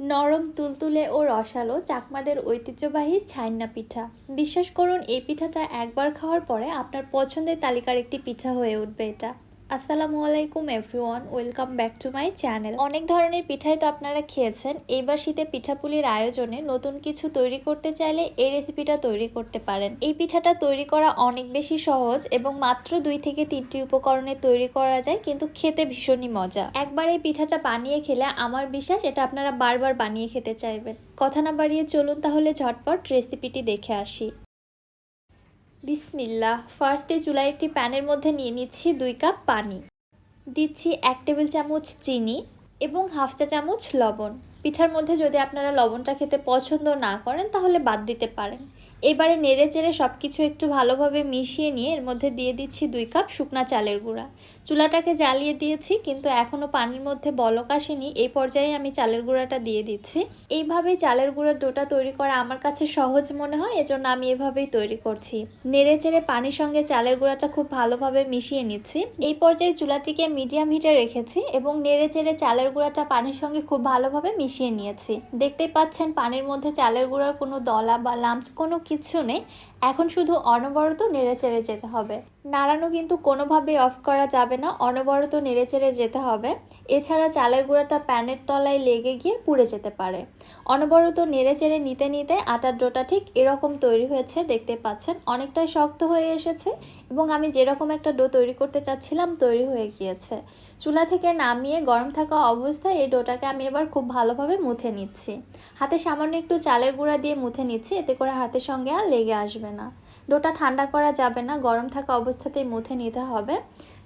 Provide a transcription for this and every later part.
নরম, তুলতুলে ও রসালো চাকমাদের ঐতিহ্যবাহী ছাইন্না পিঠা। বিশ্বাস করুন, এই পিঠাটা একবার খাওয়ার পরে আপনার পছন্দের তালিকার একটি পিঠা হয়ে উঠবে এটা। আসসালামু আলাইকুম everyone, welcome back to my channel. অনেক ধরনের পিঠাই তো আপনারা খেয়েছেন। এইবার শীতে পিঠাপুলির আয়োজনে নতুন কিছু তৈরি করতে চাইলে এই রেসিপিটা তৈরি করতে পারেন। এই পিঠাটা তৈরি করা অনেক বেশি সহজ এবং মাত্র দুই থেকে তিনটি উপকরণে তৈরি করা যায়, কিন্তু খেতে ভীষণই মজা। একবার এই পিঠাটা বানিয়ে খেলে আমার বিশ্বাস এটা আপনারা বারবার বানিয়ে খেতে চাইবেন। কথা না বাড়িয়ে চলুন তাহলে ঝটপট রেসিপিটি দেখে আসি। বিসমিল্লাহ। ফার্স্টে চুলায় একটি প্যানের মধ্যে নিয়ে নিচ্ছি দুই কাপ পানি। দিচ্ছি এক টেবিল চামচ চিনি এবং হাফ চা চামচ লবণ। পিঠার মধ্যে যদি আপনারা লবণটা খেতে পছন্দ না করেন, তাহলে বাদ দিতে পারেন। এবারে নেড়ে চেড়ে সব কিছু একটু ভালোভাবে মিশিয়ে নিয়ে এর মধ্যে দিয়ে দিচ্ছি দুই কাপ শুকনা চালের গুঁড়া। চুলাটাকে জ্বালিয়ে দিয়েছি, কিন্তু এখনও পানির মধ্যে বলক আসেনি। এই পর্যায়ে আমি চালের গুঁড়াটা দিয়ে দিচ্ছি। এইভাবেই চালের গুঁড়ার ডোটা তৈরি করা আমার কাছে সহজ মনে হয়, এজন্য আমি এভাবেই তৈরি করছি। নেড়ে চেড়ে পানির সঙ্গে চালের গুঁড়াটা খুব ভালোভাবে মিশিয়ে নিচ্ছি। এই পর্যায়ে চুলাটিকে মিডিয়াম হিটে রেখেছি এবং নেড়ে চেড়ে চালের গুঁড়াটা পানির সঙ্গে খুব ভালোভাবে মিশিয়ে নিয়েছি। দেখতেই পাচ্ছেন, পানির মধ্যে চালের গুঁড়ার কোনো দলা বা লামচ কোনো কিছু নেই। এখন শুধু অনবরত নেড়ে চেড়ে যেতে হবে। নাড়ানো কিন্তু কোনোভাবেই অফ করা যাবে না, অনবরত নেড়ে চেড়ে যেতে হবে। এছাড়া চালের গুঁড়াটা প্যানের তলায় লেগে গিয়ে পুড়ে যেতে পারে। অনবরত নেড়ে চেড়ে নিতে নিতে আটার ডোটা ঠিক এরকম তৈরি হয়েছে, দেখতে পাচ্ছেন। অনেকটাই শক্ত হয়ে এসেছে এবং আমি যেরকম একটা ডো তৈরি করতে চাচ্ছিলাম তৈরি হয়ে গিয়েছে। চুলা থেকে নামিয়ে গরম থাকা অবস্থায় এই ডোটাকে আমি এবার খুব ভালোভাবে মুথে নিচ্ছি। হাতে সামান্য একটু চালের গুঁড়া দিয়ে মুথে নিচ্ছি, এতে করে হাতের সঙ্গে আর লেগে আসবে না। ডোটা ঠান্ডা করা যাবে না, গরম থাকা অবস্থাতেই মুথে নিতে হবে।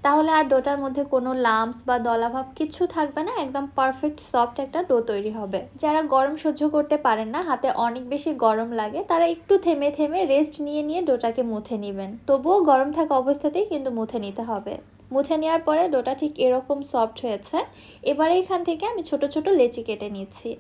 তাহলে আর ডোটার মধ্যে কোনো লাম্পস বা দলাভাব কিছু থাকবে না, একদম পারফেক্ট সফট একটা ডো তৈরি হবে। যারা গরম সহ্য করতে পারেন না, হাতে অনেক বেশি গরম লাগে, তারা একটু থেমে থেমে রেস্ট নিয়ে নিয়ে ডোটাকে মুথে নেবেন। তবুও গরম থাকা অবস্থাতেই কিন্তু মুথে নিতে হবে। মুথে নেওয়ার পরে ডোটা ঠিক এরকম সফট হয়েছে। এবারে এখান থেকে আমি ছোট ছোট লেচি কেটে নিচ্ছি।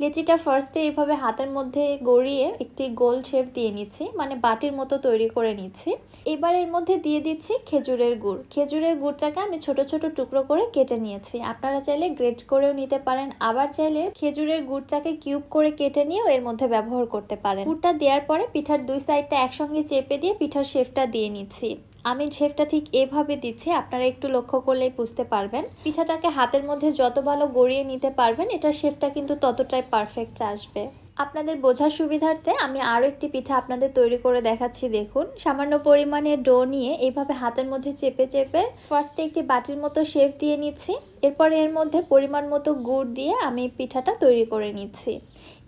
লেচিটা ফার্স্টে এইভাবে হাতের মধ্যে গড়িয়ে একটি গোল শেপ দিয়ে নিচ্ছি মানে বাটির মতো তৈরি করে নিচ্ছি। এবার এর মধ্যে দিয়ে দিচ্ছি খেজুরের গুড়। খেজুরের গুড়টাকে আমি ছোট ছোট টুকরো করে কেটে নিয়েছি। আপনারা চাইলে গ্রেট করেও নিতে পারেন, আবার চাইলে খেজুরের গুড়টাকে কিউব করে কেটে নিয়েও এর মধ্যে ব্যবহার করতে পারেন। গুড়টা দেওয়ার পরে পিঠার দুই সাইডটা একসঙ্গে চেপে দিয়ে পিঠার শেপটা দিয়ে নিচ্ছি। আমি শেফটা ঠিক এভাবে দিচ্ছি, আপনারা একটু লক্ষ্য করলেই বুঝতে পারবেন। পিঠাটাকে হাতের মধ্যে যত ভালো গড়িয়ে নিতে পারবেন, এটা শেফটা কিন্তু ততটাই পারফেক্ট আসবে। আপনাদের বোঝার সুবিধার্থে আমি আরও একটি পিঠা আপনাদের তৈরি করে দেখাচ্ছি, দেখুন। সামান্য পরিমাণে ডো নিয়ে এইভাবে হাতের মধ্যে চেপে চেপে ফার্স্টে একটি বাটির মতো শেপ দিয়ে নিচ্ছি। এরপর এর মধ্যে পরিমাণ মতো গুড় দিয়ে আমি পিঠাটা তৈরি করে নিচ্ছি।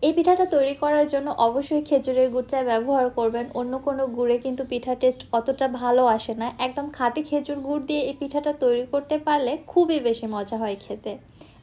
এই পিঠাটা তৈরি করার জন্য অবশ্যই খেজুরের গুড়টা ব্যবহার করবেন। অন্য কোনো গুড়ে কিন্তু পিঠা টেস্ট অতটা ভালো আসে না। একদম খাঁটি খেজুর গুড় দিয়ে এই পিঠাটা তৈরি করতে পারলে খুবই বেশি মজা হয় খেতে।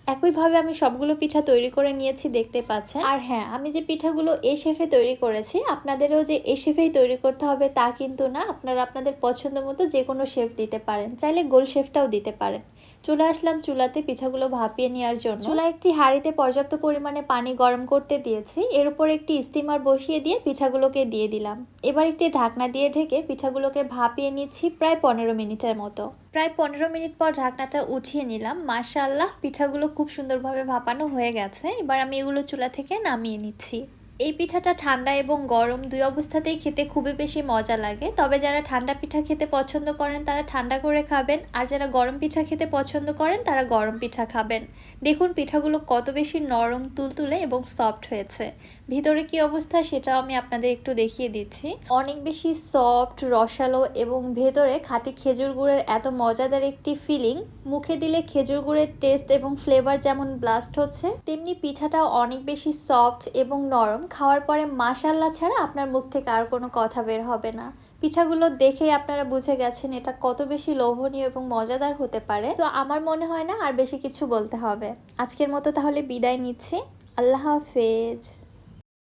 একইভাবে আমি সবগুলো পিঠা তৈরি করে নিয়েছি দেখতে পাচ্ছেন। আর হ্যাঁ আমি যে পিঠাগুলো এ শেফে তৈরি করেছি, আপনাদেরও যে এ শেফেই তৈরি করতে হবে তা কিন্তু না, আপনারা আপনাদের পছন্দ মতো যে কোনো শেফ দিতে পারেন। চাইলে গোল শেফটাও দিতে পারেন। চলে আসলাম চুলাতে পিঠাগুলো ভাপিয়ে নেওয়ার জন্য। চুলা একটি হাঁড়িতে পর্যাপ্ত পরিমাণে পানি গরম করতে দিয়েছি। এর উপর একটি স্টিমার বসিয়ে দিয়ে পিঠাগুলোকে দিয়ে দিলাম। এবার একটি ঢাকনা দিয়ে ঢেকে পিঠাগুলোকে ভাপিয়ে নিচ্ছি প্রায় পনেরো মিনিটের মতো। প্রায় পনেরো মিনিট পর ঢাকনাটা উঠিয়ে নিলাম। মাশাল্লাহ পিঠাগুলো খুব সুন্দরভাবে ভাপানো হয়ে গেছে। এবার আমি এগুলো চুলা থেকে নামিয়ে নিচ্ছি। এই পিঠাটা ঠান্ডা এবং গরম দুই অবস্থাতেই খেতে খুবই বেশি মজা লাগে। তবে যারা ঠান্ডা পিঠা খেতে পছন্দ করেন, তারা ঠান্ডা করে খাবেন। আর যারা গরম পিঠা খেতে পছন্দ করেন, তারা গরম পিঠা খাবেন। দেখুন, পিঠাগুলো কত বেশি নরম, তুলতুলে এবং সফট হয়েছে। ভিতরে কি অবস্থা সেটাও আমি আপনাদের একটু দেখিয়ে দিচ্ছি। অনেক বেশি সফট রসালো এবং ভেতরে খাঁটি খেজুর গুড়ের এত মজাদার একটি ফিলিং মুখে দিলে খেজুর গুড়ের টেস্ট এবং ফ্লেভার যেমন ব্লাস্ট হচ্ছে, তেমনি পিঠাটাও অনেক বেশি সফট এবং নরম। খাওয়ার পরে মাসাল্লা ছাড়া আপনার মুখ থেকে আর কোনো কথা বের হবে না। পিঠাগুলো দেখেই আপনারা বুঝে গেছেন এটা কত বেশি লোভনীয় এবং মজাদার হতে পারে। তো আমার মনে হয় না আর বেশি কিছু বলতে হবে। আজকের মতো তাহলে বিদায় নিচ্ছি। আল্লাহ হাফেজ।